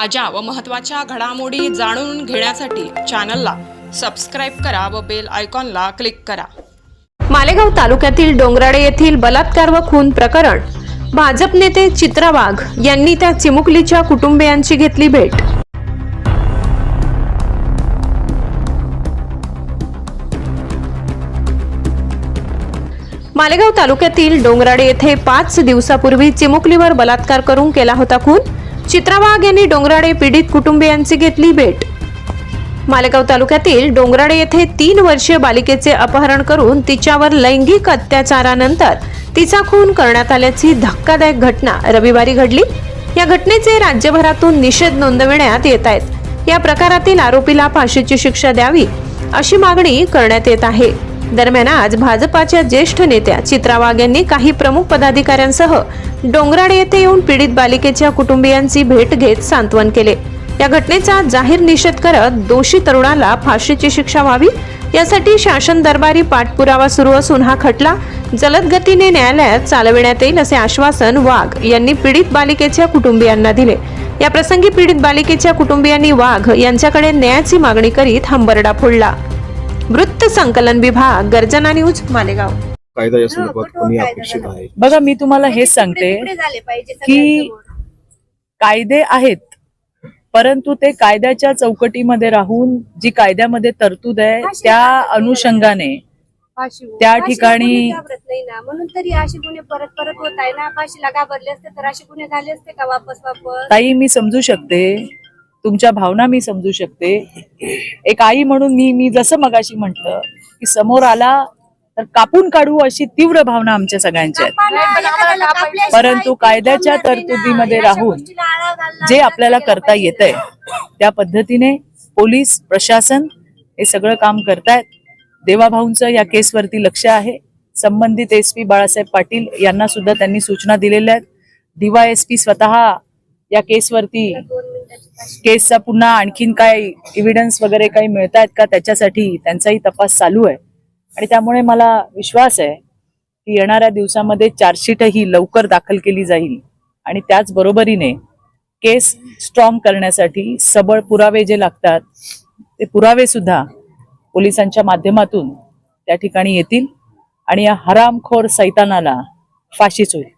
ताज्या व महत्त्वाच्या घडामोडी जाणून घेण्यासाठी चॅनलला सबस्क्राईब करा व बेल आयकॉनला क्लिक करा. मालेगाव तालुक्यातील डोंगराडे येथील बलात्कार व खून प्रकरण. भाजप नेते चित्रा वाघ यांनी त्या चिमुकलीच्या कुटुंबियांची घेतली भेट. मालेगाव तालुक्यातील डोंगराडे येथे पाच दिवसापूर्वी चिमुकलीवर बलात्कार करून केला होता खून. चित्रा वाघ यांनी डोंगराडे पीडित कुटुंबियांची घेतली भेट. मालेगाव तालुक्यातील डोंगराडे येथे तीन वर्षीय बालिकेचे अपहरण करून तिच्यावर लैंगिक अत्याचारानंतर तिचा खून करण्यात आल्याची धक्कादायक घटना रविवारी घडली. या घटनेचे राज्यभरातून निषेध नोंदविण्यात येत आहेत. या प्रकारातील आरोपीला फाशीची शिक्षा द्यावी अशी मागणी करण्यात येत आहे. दरम्यान आज भाजपाच्या ज्येष्ठ नेत्या चित्रा वाघ यांनी काही प्रमुख पदाधिकाऱ्यांसह डोंगराडे येथे येऊन पीडित बालिकेच्या कुटुंबियांची भेट घेत सांत्वन केले. या घटनेचा जाहीर निषेध करत दोषी तरुणाला फाशीची शिक्षा व्हावी यासाठी शासन दरबारी पाठपुरावा सुरू असून हा खटला जलद गतीने न्यायालयात चालविण्यात येईल असे आश्वासन वाघ यांनी पीडित बालिकेच्या कुटुंबियांना दिले. या प्रसंगी पीडित बालिकेच्या कुटुंबियांनी वाघ यांच्याकडे न्यायाची मागणी करीत हंबरडा फोडला. वृत्त संकलन विभाग गर्जना न्यूज मालेगाव. कायदा या संदर्भात कोणी अपेक्षित आहे? बघा मी तुम्हाला हेच सांगते की कायदे आहेत परंतु ते कायद्याच्या चौकटीमध्ये राहून जी कायद्यामध्ये तरतूद आहे त्या अनुषंगाने त्या ठिकाणी- नाही ना. म्हणून तरी असे गुन्हे परत परत होत आहे ना. फाशीला घाबरले असते तर असे गुन्हे झाले असते का वापस वापस? ताई मी समजू शकते. तुमच्या भावना मी समजू शकते. एक आई म्हणून मी मी जसं मगाशी म्हंटल की समोर आला तर कापून काढू अशी तीव्र भावना आमच्या सगळ्यांच्या आहेत. परंतु कायद्याच्या तरतुदीमध्ये राहून जे आपल्याला करता येतंय त्या पद्धतीने पोलीस प्रशासन हे सगळं काम करतायत. देवाभाऊंचं या केसवरती लक्ष आहे. संबंधित एस पी बाळासाहेब पाटील यांना सुद्धा त्यांनी सूचना दिलेल्या आहेत. डीवायएसपी स्वतः या केसवरती केसचा पुन्हा आणखीन काय एव्हिडन्स वगैरे काही मिळतायत का त्याच्यासाठी त्यांचाही तपास चालू आहे. आणि त्यामुळे मला विश्वास आहे की येणाऱ्या दिवसामध्ये चार्जशीटही लवकर दाखल केली जाईल. आणि त्याच बरोबरीने केस स्ट्रॉंग करण्यासाठी सबळ पुरावे जे लागतात ते पुरावे सुद्धा पोलिसांच्या माध्यमातून त्या ठिकाणी येतील आणि या हरामखोर सैतानाला फाशीच होईल.